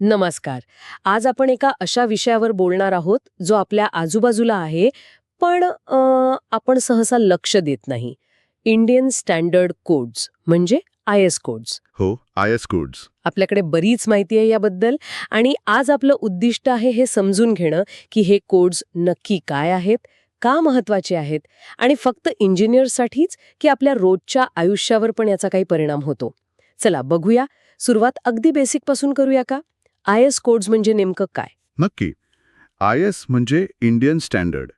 नमस्कार. आज आपण एका अशा विषयावर बोलणार आहोत जो आपल्या आजूबाजूला आहे पण आपण सहसा लक्ष देत नाही. इंडियन स्टँडर्ड कोड्स म्हणजे आय एस कोड्स हो आय एस कोड्स आपल्याकडे बरीच माहिती आहे याबद्दल आणि आज आपलं उद्दिष्ट आहे हे समजून घेणं की हे कोड्स नक्की काय आहेत का महत्त्वाचे आहेत आणि फक्त इंजिनियर्ससाठीच की आपल्या रोजच्या आयुष्यावर पण याचा काही परिणाम होतो. चला बघूया. सुरुवात अगदी बेसिकपासून करूया का? आय एस कोड्स म्हणजे नेमकं काय? नक्की. आय एस म्हणजे इंडियन स्टँडर्ड.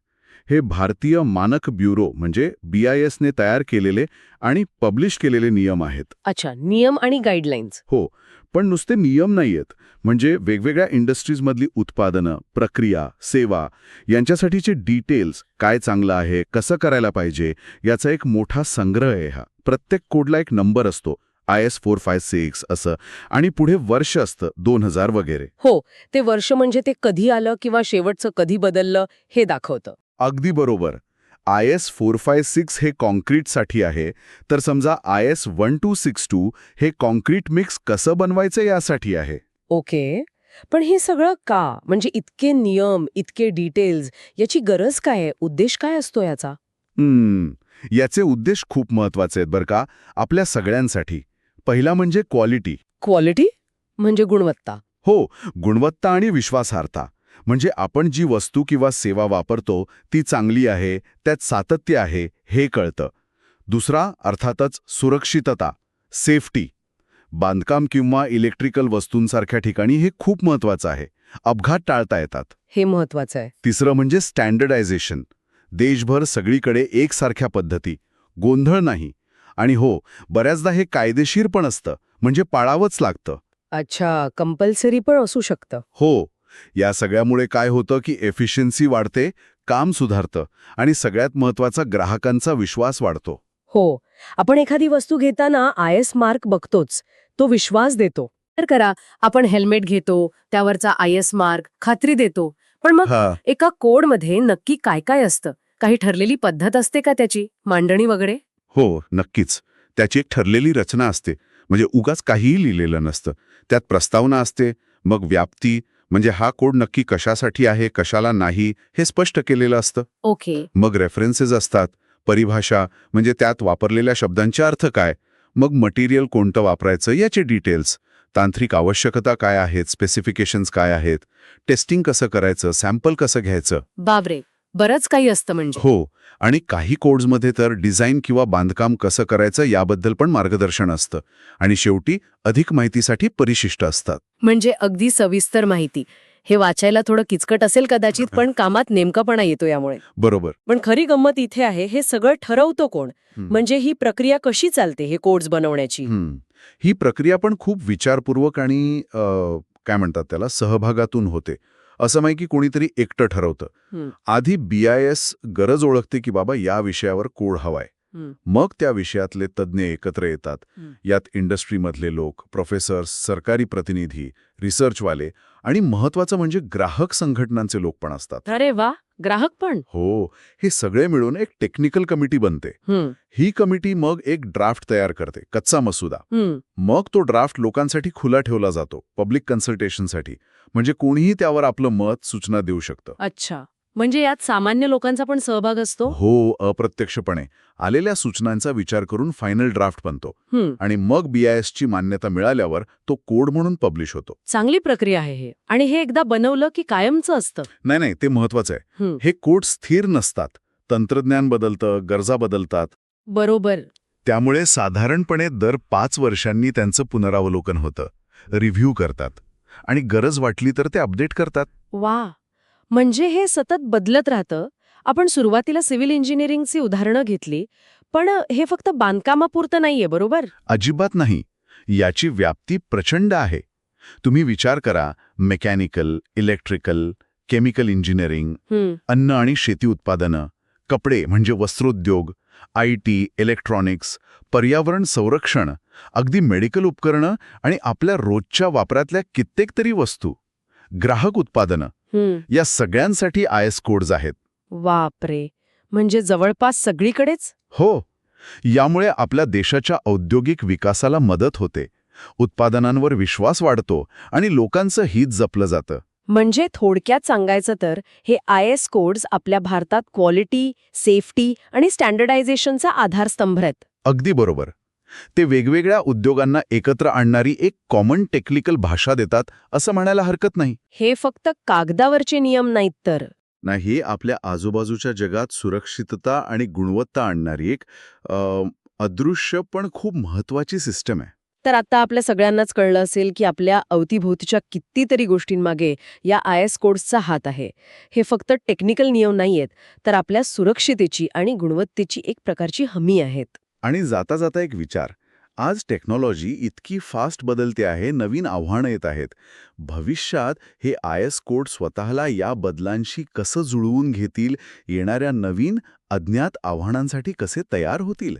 हे भारतीय मानक ब्युरो म्हणजे बी आय एसने तयार केलेले आणि पब्लिश केलेले नियम आहेत. अच्छा नियम आणि गाईडलाईन्स. हो पण नुसते नियम नाही आहेत म्हणजे वेगवेगळ्या इंडस्ट्रीजमधली उत्पादनं प्रक्रिया सेवा यांच्यासाठीचे डिटेल्स काय चांगलं आहे कसं करायला पाहिजे याचा एक मोठा संग्रह आहे हा. प्रत्येक कोडला एक नंबर असतो. I S four five six असं. आणि पुढे वर्ष असतं दोन हजार वगैरे. हो ते वर्ष म्हणजे ते कधी आलं किंवा शेवटचं कधी बदललं हे दाखवतं. अगदी बरोबर. I S four five six हे कॉन्क्रीटसाठी आहे. तर समजा I S one two six two हे कॉन्क्रीट मिक्स कसं बनवायचं यासाठी आहे? ओके. पण हे सगळं का? म्हणजे इतके नियम इतके डिटेल्स याची गरज काय आहे? उद्देश काय असतो याचा? हम्म, याचे उद्देश खूप महत्त्वाचे आहेत बरं का आपल्या सगळ्यांसाठी. पहिला म्हणजे क्वालिटी क्वालिटी म्हणजे गुणवत्ता. हो गुणवत्ता आणि विश्वासार्हता. म्हणजे आपण जी वस्तू किंवा सेवा वापरतो ती चांगली आहे त्यात सातत्य आहे हे कळतं. दुसरा अर्थातच सुरक्षितता सेफ्टी बांधकाम किंवा इलेक्ट्रिकल वस्तूंसारख्या ठिकाणी हे खूप महत्वाचं आहे. अपघात टाळता येतात. हे महत्वाचं आहे. तिसरं म्हणजे स्टँडर्डायझेशन देशभर सगळीकडे एकसारख्या पद्धती. गोंधळ नाही. आणि हो बऱ्याचदा हे कायदेशीर पण असतं म्हणजे पाळावंच लागतं. अच्छा कंपल्सरी पण असू शकतं. हो या सगळ्यामुळे काय होतं की एफिशियन्सी वाढते काम सुधारतं आणि सगळ्यात महत्त्वाचा ग्राहकांचा विश्वास वाढतो. हो आपण एखादी वस्तू घेताना आय एस मार्क बघतोच तो विश्वास देतो. तर करा आपण हेल्मेट घेतो त्यावरचा आय एस मार्क खात्री देतो पण मग हा. एका कोडमध्ये नक्की काय काय असतं? काही ठरलेली पद्धत असते का त्याची? मांडणी वगैरे? हो नक्कीच. त्याची एक ठरलेली रचना असते. म्हणजे उगाच काहीही लिहिलेलं नसतं. त्यात प्रस्तावना असते. मग व्याप्ती म्हणजे हा कोड नक्की कशासाठी आहे कशाला नाही हे स्पष्ट केलेलं असतं. ओके. मग रेफरन्सेस असतात. परिभाषा म्हणजे त्यात वापरलेल्या शब्दांचे अर्थ काय? मग मटेरियल कोणतं वापरायचं याचे डिटेल्स. तांत्रिक आवश्यकता काय आहेत स्पेसिफिकेशन्स काय आहेत? टेस्टिंग कसं करायचं सॅम्पल कसं घ्यायचं? बाबरे बरंच काही असतं म्हणजे. हो आणि काही कोड्समध्ये तर डिझाईन किंवा बांधकाम कसं करायचं याबद्दल पण मार्गदर्शन असतं आणि शेवटी अधिक माहितीसाठी परिशिष्ट असतात. म्हणजे अगदी सविस्तर माहिती. हे वाचायला थोडं किचकट असेल कदाचित पण कामात नेमकापणा येतो यामुळे. बरोबर. पण खरी गंमत इथे आहे हे सगळं ठरवतो कोण. म्हणजे ही प्रक्रिया कशी चालते हे कोड्स बनवण्याची? हं. ही प्रक्रिया पण खूप विचारपूर्वक आणि अ, काय म्हणतात त्याला सहभागातून होते. असं नाही की कोणीतरी एकटं ठरवतं. आधी बी आय एस गरज ओळखते की बाबा या विषयावर कोड हवाय. मग त्या विषयातले तज्ज्ञ एकत्र येतात. यात इंडस्ट्रीमधले लोक प्रोफेसर्स सरकारी प्रतिनिधी रिसर्चवाले आणि महत्वाचं म्हणजे ग्राहक संघटनांचे लोक पण असतात अरे वा ग्राहक पण. हो हे सगळे मिळून एक टेक्निकल कमिटी बनते. हं, ही कमिटी मग एक ड्राफ्ट तयार करते कच्चा मसुदा. मग तो ड्राफ्ट लोकांसाठी खुला ठेवला जातो पब्लिक कन्सल्टेशनसाठी म्हणजे कोणीही त्यावर आपलं मत सूचना देऊ शकतं. अच्छा. म्हणजे यात सामान्य लोकांचा पण सहभाग असतो? हो अप्रत्यक्षपणे. आलेल्या सूचनांचा विचार करून फायनल ड्राफ्ट बनतो. हं, आणि मग बी आय ची मान्यता मिळाल्यावर तो कोड म्हणून पब्लिश होतो. चांगली प्रक्रिया आहे हे. आणि हे एकदा बनवलं की कायमचं असतं? नाही नाही ते महत्वाचं आहे. हं, हे कोड स्थिर नसतात. तंत्रज्ञान बदलतं गरजा बदलतात. बरोबर. त्यामुळे साधारणपणे दर पाच वर्षांनी त्यांचं पुनरावलोकन होतं. रिव्ह्यू करतात. आणि गरज वाटली तर ते अपडेट करतात. वा! म्हणजे हे सतत बदलत राहतं. आपण सुरुवातीला सिव्हिल इंजिनिअरिंगची उदाहरणं घेतली पण हे फक्त बांधकामापुरतं नाहीये बरोबर? अजिबात नाही. याची व्याप्ती प्रचंड आहे. तुम्ही विचार करा मेकॅनिकल इलेक्ट्रिकल केमिकल इंजिनिअरिंग अन्न आणि शेती उत्पादनं कपडे म्हणजे वस्त्रोद्योग आय टी इलेक्ट्रॉनिक्स पर्यावरण संरक्षण अगदी मेडिकल उपकरणं आणि आपल्या रोजच्या वापरातल्या कित्येक तरी वस्तू. ग्राहक उत्पादनं. या सगळ्यांसाठी आय एस कोड्स आहेत. बापरे. म्हणजे जवळपास सगळीकडेच? हो. यामुळे आपल्या देशाच्या औद्योगिक विकासाला मदत होते. उत्पादनांवर विश्वास वाढतो आणि लोकांचं हित जपलं जातं. म्हणजे थोडक्यात सांगायचं तर हे आय एस कोड्स आपल्या भारतात क्वालिटी सेफ्टी आणि स्टँडर्डायझेशनचा आधारस्तंभ आहेत. अगदी बरोबर. ते वेगवेगळ्या उद्योगांना एकत्र आणणारी एक कॉमन टेक्निकल भाषा देतात असं म्हणायला हरकत नाही. हे फक्त कागदावरचे नियम नाहीत तर. नाही आपल्या आजूबाजूच्या जगात सुरक्षितता आणि गुणवत्ता आणणारी एक अ, अदृश्य पण खूप महत्वाची सिस्टम आहे. तर आता आपल्या सगळ्यांनाच कळलं असेल की आपल्या अवतीभोवतीच्या कितीतरी गोष्टींमागे या आय एस कोड्सचा हात आहे. हे फक्त टेक्निकल नियम नाहीयेत तर आपल्या सुरक्षितेची आणि गुणवत्तेची एक प्रकारची हमी आहेत. आणि जाता जाता एक विचार. आज टेक्नॉलॉजी इतकी फास्ट बदलते आहे नवीन आव्हानं येत आहेत. भविष्यात हे आय एस कोड स्वतःला या बदलांशी कसं जुळवून घेतील येणाऱ्या नवीन अज्ञात आव्हानांसाठी कसे तयार होतील?